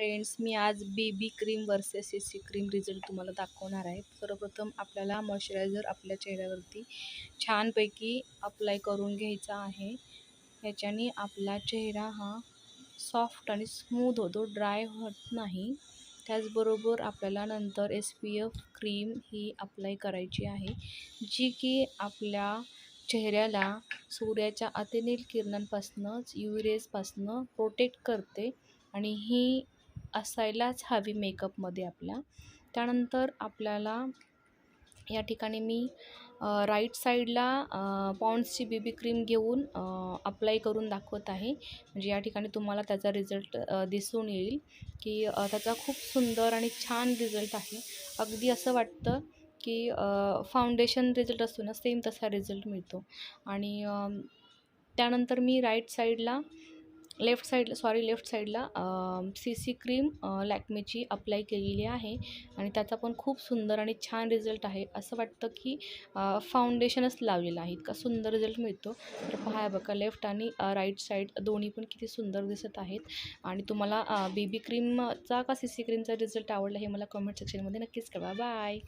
Friends मी आज baby cream versus C C cream result तुम्हाला दाखवणार आहे. सर्वप्रथम आपल्याला मॉइश्चरायझर आपल्या चेहऱ्यावरती छानपैकी अप्लाय करून घ्यायचा आहे. याच्याने आपला चेहरा हा सॉफ्ट आणि स्मूथ होतो ड्राय होत नाही. त्याचबरोबर आपल्याला नंतर एस पी एफ क्रीम ही अप्लाय करायची आहे जी की आपल्या चेहऱ्याला सूर्याच्या अतिनील किरणांपासूनच युरेजपासनं प्रोटेक्ट करते. आणि ही असायलाच हवी मेकअपमध्ये आपल्या. त्यानंतर आपल्याला या ठिकाणी मी राईट साईडला पॉन्ड्सची बेबी क्रीम घेऊन अप्लाय करून दाखवत आहे. म्हणजे या ठिकाणी तुम्हाला त्याचा रिझल्ट दिसून येईल की त्याचा खूप सुंदर आणि छान रिझल्ट आहे. अगदी असं वाटतं की फाउंडेशन रिझल्ट असतो ना सेम तसा रिझल्ट मिळतो. आणि त्यानंतर मी राईट साईडला लेफ्ट साईडला सॉरी लेफ्ट साईडला सी सी क्रीम लॅक्मेची अप्लाय केलेली आहे. आणि त्याचा पण खूप सुंदर आणि छान रिझल्ट आहे. असं वाटतं की फाउंडेशनच लावलेलं आहे. इतका सुंदर रिझल्ट मिळतो. तर पहा बघा लेफ्ट आणि राईट साईड दोन्ही पण किती सुंदर दिसत आहेत. आणि तुम्हाला बेबी क्रीमचा का सी सी क्रीमचा रिझल्ट आवडला हे मला कमेंट सेक्शनमध्ये नक्कीच कळवा. बाय